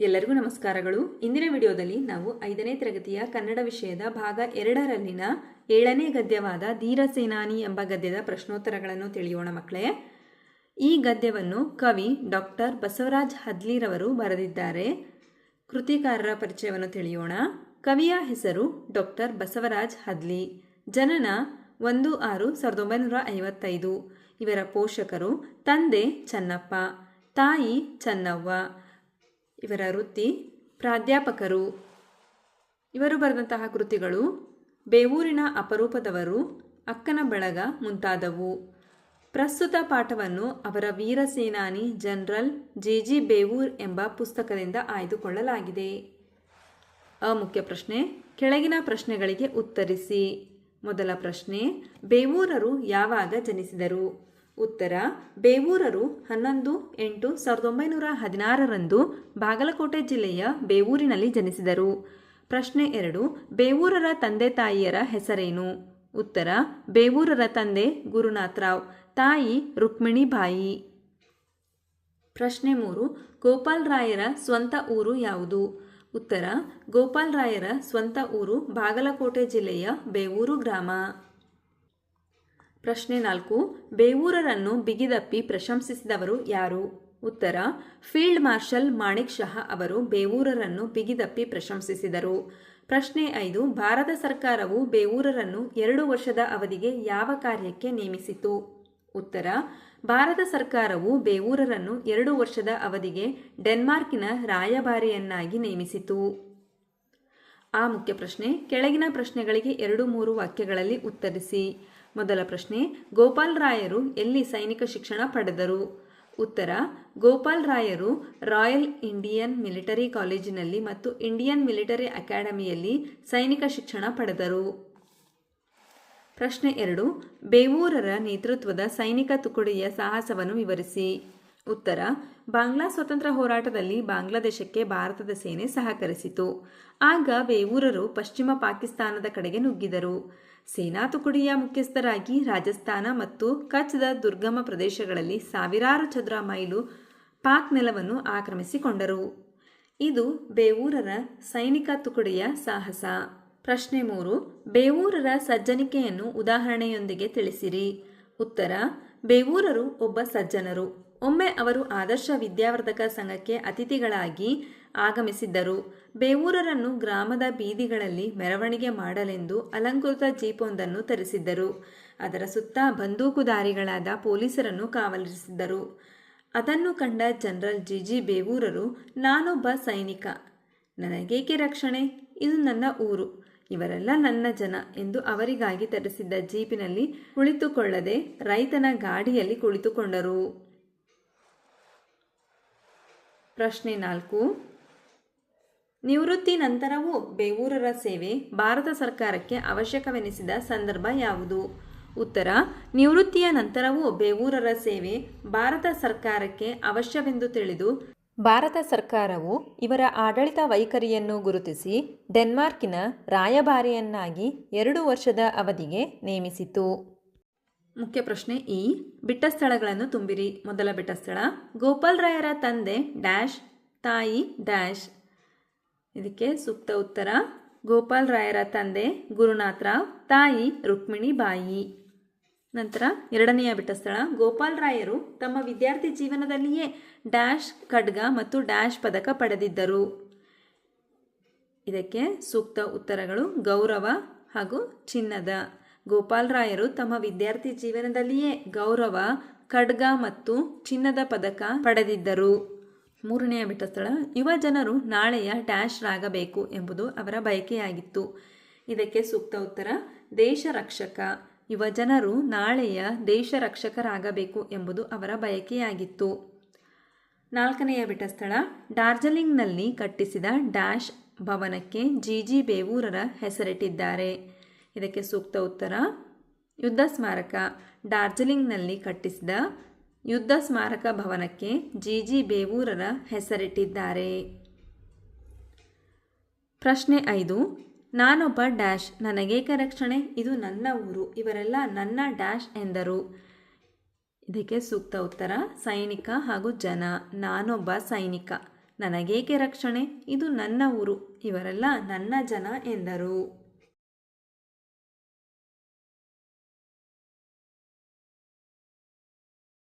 ಎಲ್ಲರಿಗೂ ನಮಸ್ಕಾರಗಳು. ಇಂದಿನ ವಿಡಿಯೋದಲ್ಲಿ ನಾವು ಐದನೇ ತರಗತಿಯ ಕನ್ನಡ ವಿಷಯದ ಭಾಗ ಎರಡರಲ್ಲಿನ ಏಳನೇ ಗದ್ಯವಾದ ಧೀರ ಸೇನಾನಿ ಎಂಬ ಗದ್ಯದ ಪ್ರಶ್ನೋತ್ತರಗಳನ್ನು ತಿಳಿಯೋಣ ಮಕ್ಕಳೇ. ಈ ಗದ್ಯವನ್ನು ಕವಿ ಡಾಕ್ಟರ್ ಬಸವರಾಜ್ ಹದ್ಲಿರವರು ಬರೆದಿದ್ದಾರೆ. ಕೃತಿಕಾರರ ಪರಿಚಯವನ್ನು ತಿಳಿಯೋಣ. ಕವಿಯ ಹೆಸರು ಡಾಕ್ಟರ್ ಬಸವರಾಜ್ ಹದ್ಲಿ. ಜನನ ಒಂದು ಆರು ಸಾವಿರದ ಒಂಬೈನೂರ ಐವತ್ತೈದು. ಇವರ ಪೋಷಕರು ತಂದೆ ಚನ್ನಪ್ಪ, ತಾಯಿ ಚನ್ನವ್ವ, ಇವರ ವೃತ್ತಿ ಪ್ರಾಧ್ಯಾಪಕರು. ಇವರು ಬರೆದಂತಹ ಕೃತಿಗಳು ಬೇವೂರಿನ ಅಪರೂಪದವರು, ಅಕ್ಕನ ಬಳಗ ಮುಂತಾದವು. ಪ್ರಸ್ತುತ ಪಾಠವನ್ನು ಅವರ ವೀರ ಸೇನಾನಿ ಜನರಲ್ ಜಿ ಜಿ ಬೇವೂರ್ ಎಂಬ ಪುಸ್ತಕದಿಂದ ಆಯ್ದುಕೊಳ್ಳಲಾಗಿದೆ. ಅಮುಖ್ಯ ಪ್ರಶ್ನೆ, ಕೆಳಗಿನ ಪ್ರಶ್ನೆಗಳಿಗೆ ಉತ್ತರಿಸಿ. ಮೊದಲ ಪ್ರಶ್ನೆ, ಬೇವೂರರು ಯಾವಾಗ ಜನಿಸಿದರು? ಉತ್ತರ, ಬೇವೂರರು ಹನ್ನೊಂದು, ಎಂಟು, ಸಾವಿರದ ಒಂಬೈನೂರ ಹದಿನಾರರಂದು ಬಾಗಲಕೋಟೆ ಜಿಲ್ಲೆಯ ಬೇವೂರಿನಲ್ಲಿ ಜನಿಸಿದರು. ಪ್ರಶ್ನೆ ಎರಡು, ಬೇವೂರರ ತಂದೆ ತಾಯಿಯರ ಹೆಸರೇನು? ಉತ್ತರ, ಬೇವೂರರ ತಂದೆ ಗುರುನಾಥರಾವ್ ತಾಯಿ ರುಕ್ಮಿಣಿಬಾಯಿ ಪ್ರಶ್ನೆ ಮೂರು ಗೋಪಾಲರಾಯರ ಸ್ವಂತ ಊರು ಯಾವುದು? ಉತ್ತರ ಗೋಪಾಲರಾಯರ ಸ್ವಂತ ಊರು ಬಾಗಲಕೋಟೆ ಜಿಲ್ಲೆಯ ಬೇವೂರು ಗ್ರಾಮ. ಪ್ರಶ್ನೆ ನಾಲ್ಕು, ಬೇವೂರರನ್ನು ಬಿಗಿದಪ್ಪಿ ಪ್ರಶಂಸಿಸಿದವರು ಯಾರು? ಉತ್ತರ, ಫೀಲ್ಡ್ ಮಾರ್ಷಲ್ ಮಾಣಿಕ್ ಶಾಹ ಅವರು ಬೇವೂರರನ್ನು ಬಿಗಿದಪ್ಪಿ ಪ್ರಶಂಸಿಸಿದರು. ಪ್ರಶ್ನೆ ಐದು, ಭಾರತ ಸರ್ಕಾರವು ಬೇವೂರರನ್ನು ಎರಡು ವರ್ಷದ ಅವಧಿಗೆ ಯಾವ ಕಾರ್ಯಕ್ಕೆ ನೇಮಿಸಿತು? ಉತ್ತರ, ಭಾರತ ಸರ್ಕಾರವು ಬೇವೂರರನ್ನು ಎರಡು ವರ್ಷದ ಅವಧಿಗೆ ಡೆನ್ಮಾರ್ಕಿನ ರಾಯಭಾರಿಯನ್ನಾಗಿ ನೇಮಿಸಿತು. ಆ ಮುಖ್ಯ ಪ್ರಶ್ನೆ, ಕೆಳಗಿನ ಪ್ರಶ್ನೆಗಳಿಗೆ ಎರಡು ಮೂರು ವಾಕ್ಯಗಳಲ್ಲಿ ಉತ್ತರಿಸಿ. ಮೊದಲ ಪ್ರಶ್ನೆ, ಗೋಪಾಲ್ ರಾಯರು ಎಲ್ಲಿ ಸೈನಿಕ ಶಿಕ್ಷಣ ಪಡೆದರು? ಉತ್ತರ, ಗೋಪಾಲ್ ರಾಯರು ರಾಯಲ್ ಇಂಡಿಯನ್ ಮಿಲಿಟರಿ ಕಾಲೇಜಿನಲ್ಲಿ ಮತ್ತು ಇಂಡಿಯನ್ ಮಿಲಿಟರಿ ಅಕಾಡೆಮಿಯಲ್ಲಿ ಸೈನಿಕ ಶಿಕ್ಷಣ ಪಡೆದರು. ಪ್ರಶ್ನೆ ಎರಡು, ಬೇವೂರರ ನೇತೃತ್ವದ ಸೈನಿಕ ತುಕಡಿಯ ಸಾಹಸವನ್ನು ವಿವರಿಸಿ. ಉತ್ತರ, ಬಾಂಗ್ಲಾ ಸ್ವತಂತ್ರ ಹೋರಾಟದಲ್ಲಿ ಬಾಂಗ್ಲಾದೇಶಕ್ಕೆ ಭಾರತದ ಸೇನೆ ಸಹಕರಿಸಿತು. ಆಗ ಬೇವೂರರು ಪಶ್ಚಿಮ ಪಾಕಿಸ್ತಾನದ ಕಡೆಗೆ ನುಗ್ಗಿದರು. ಸೇನಾ ತುಕಡಿಯ ಮುಖ್ಯಸ್ಥರಾಗಿ ರಾಜಸ್ಥಾನ ಮತ್ತು ಕಚ್ದ ದುರ್ಗಮ ಪ್ರದೇಶಗಳಲ್ಲಿ ಸಾವಿರಾರು ಚದುರ ಮೈಲು ಪಾಕ್ ನೆಲವನ್ನು ಆಕ್ರಮಿಸಿಕೊಂಡರು. ಇದು ಬೇವೂರರ ಸೈನಿಕ ತುಕಡಿಯ ಸಾಹಸ. ಪ್ರಶ್ನೆ ಮೂರು, ಬೇವೂರರ ಸಜ್ಜನಿಕೆಯನ್ನು ಉದಾಹರಣೆಯೊಂದಿಗೆ ತಿಳಿಸಿರಿ. ಉತ್ತರ, ಬೇವೂರರು ಒಬ್ಬ ಸಜ್ಜನರು. ಒಮ್ಮೆ ಅವರು ಆದರ್ಶ ವಿದ್ಯಾವರ್ಧಕ ಸಂಘಕ್ಕೆ ಅತಿಥಿಗಳಾಗಿ ಆಗಮಿಸಿದ್ದರು. ಬೇವೂರರನ್ನು ಗ್ರಾಮದ ಬೀದಿಗಳಲ್ಲಿ ಮೆರವಣಿಗೆ ಮಾಡಲೆಂದು ಅಲಂಕೃತ ಜೀಪೊಂದನ್ನು ತರಿಸಿದ್ದರು. ಅದರ ಸುತ್ತ ಬಂದೂಕುದಾರಿಗಳಾದ ಪೊಲೀಸರನ್ನು ಕಾವಲಿರಿಸಿದ್ದರು. ಅದನ್ನು ಕಂಡ ಜನರಲ್ ಜಿ ಜಿ ಬೇವೂರರು, ನಾನೊಬ್ಬ ಸೈನಿಕ. ನನಗೇಕೆ ರಕ್ಷಣೆ? ಇದು ನನ್ನ ಊರು. ಇವರೆಲ್ಲ ನನ್ನ ಜನ ಎಂದು ಅವರಿಗಾಗಿ ತರಿಸಿದ್ದ ಜೀಪಿನಲ್ಲಿ ಕುಳಿತುಕೊಳ್ಳದೆ ರೈತನ ಗಾಡಿಯಲ್ಲಿ ಕುಳಿತುಕೊಂಡರು. ಪ್ರಶ್ನೆ ನಾಲ್ಕು. ನಿವೃತ್ತಿ ನಂತರವೂ ಬೇವೂರರ ಸೇವೆ ಭಾರತ ಸರ್ಕಾರಕ್ಕೆ ಅವಶ್ಯಕವೆನಿಸಿದ ಸಂದರ್ಭ ಯಾವುದು? ಉತ್ತರ, ನಿವೃತ್ತಿಯ ನಂತರವೂ ಬೇವೂರರ ಸೇವೆ ಭಾರತ ಸರ್ಕಾರಕ್ಕೆ ಅವಶ್ಯವೆಂದು ತಿಳಿದು, ಭಾರತ ಸರ್ಕಾರವು ಇವರ ಆಡಳಿತ ವೈಖರಿಯನ್ನು ಗುರುತಿಸಿ ಡೆನ್ಮಾರ್ಕಿನ ರಾಯಭಾರಿಯನ್ನಾಗಿ ಎರಡು ವರ್ಷದ ಅವಧಿಗೆ ನೇಮಿಸಿತು. ಮುಖ್ಯ ಪ್ರಶ್ನೆ ಈ. ಬಿಟ್ಟ ಸ್ಥಳಗಳನ್ನು ತುಂಬಿರಿ. ಮೊದಲ ಬಿಟ್ಟ ಸ್ಥಳ ಗೋಪಾಲ್ ರಾಯರ ತಂದೆ ಡ್ಯಾಶ್, ತಾಯಿ ಡ್ಯಾಶ್. ಇದಕ್ಕೆ ಸೂಕ್ತ ಉತ್ತರ, ಗೋಪಾಲ್ ರಾಯರ ತಂದೆ ಗುರುನಾಥರಾವ್ ತಾಯಿ ರುಕ್ಮಿಣಿ ಬಾಯಿ. ನಂತರ ಎರಡನೆಯ ಬಿಟ್ಟ ಸ್ಥಳ ಗೋಪಾಲ್ ರಾಯರು ತಮ್ಮ ವಿದ್ಯಾರ್ಥಿ ಜೀವನದಲ್ಲಿಯೇ ಡ್ಯಾಶ್ ಖಡ್ಗ ಮತ್ತು ಡ್ಯಾಶ್ ಪದಕ ಪಡೆದಿದ್ದರು. ಇದಕ್ಕೆ ಸೂಕ್ತ ಉತ್ತರಗಳು ಗೌರವ ಹಾಗೂ ಚಿನ್ನದ. ಗೋಪಾಲ್ ರಾಯರು ತಮ್ಮ ವಿದ್ಯಾರ್ಥಿ ಜೀವನದಲ್ಲಿಯೇ ಗೌರವ, ಖಡ್ಗ ಮತ್ತು ಚಿನ್ನದ ಪದಕ ಪಡೆದಿದ್ದರು. ಮೂರನೆಯ ಬಿಟ್ಟಸ್ಥಳ ಯುವ ಜನರು ನಾಳೆಯ ಡ್ಯಾಶ್ರಾಗಬೇಕು ಎಂಬುದು ಅವರ ಬಯಕೆಯಾಗಿತ್ತು. ಇದಕ್ಕೆ ಸೂಕ್ತ ಉತ್ತರ, ದೇಶ ರಕ್ಷಕ. ಯುವ ಜನರು ನಾಳೆಯ ದೇಶ ರಕ್ಷಕರಾಗಬೇಕು ಎಂಬುದು ಅವರ ಬಯಕೆಯಾಗಿತ್ತು. ನಾಲ್ಕನೆಯ ಬಿಟ್ಟಸ್ಥಳ ಡಾರ್ಜಲಿಂಗ್ನಲ್ಲಿ ಕಟ್ಟಿಸಿದ ಡ್ಯಾಶ್ ಭವನಕ್ಕೆ ಜಿ ಜಿ ಬೇವೂರರ ಹೆಸರಿಟ್ಟಿದ್ದಾರೆ. ಇದಕ್ಕೆ ಸೂಕ್ತ ಉತ್ತರ, ಯುದ್ಧ ಸ್ಮಾರಕ. ಡಾರ್ಜಿಲಿಂಗ್ನಲ್ಲಿ ಕಟ್ಟಿಸಿದ ಯುದ್ಧ ಸ್ಮಾರಕ ಭವನಕ್ಕೆ ಜಿ ಜಿ ಬೇವೂರರ ಹೆಸರಿಟ್ಟಿದ್ದಾರೆ. ಪ್ರಶ್ನೆ ಐದು, ನಾನೊಬ್ಬ ಡ್ಯಾಶ್ ನನಗೇಕ ರಕ್ಷಣೆ ಇದು ನನ್ನ ಊರು, ಇವರೆಲ್ಲ ನನ್ನ ಡ್ಯಾಶ್ ಎಂದರು. ಇದಕ್ಕೆ ಸೂಕ್ತ ಉತ್ತರ, ಸೈನಿಕ ಹಾಗೂ ಜನ, ನಾನೊಬ್ಬ ಸೈನಿಕ ನನಗೇಕೆ ರಕ್ಷಣೆ ಇದು ನನ್ನ ಊರು, ಇವರೆಲ್ಲ ನನ್ನ ಜನ ಎಂದರು.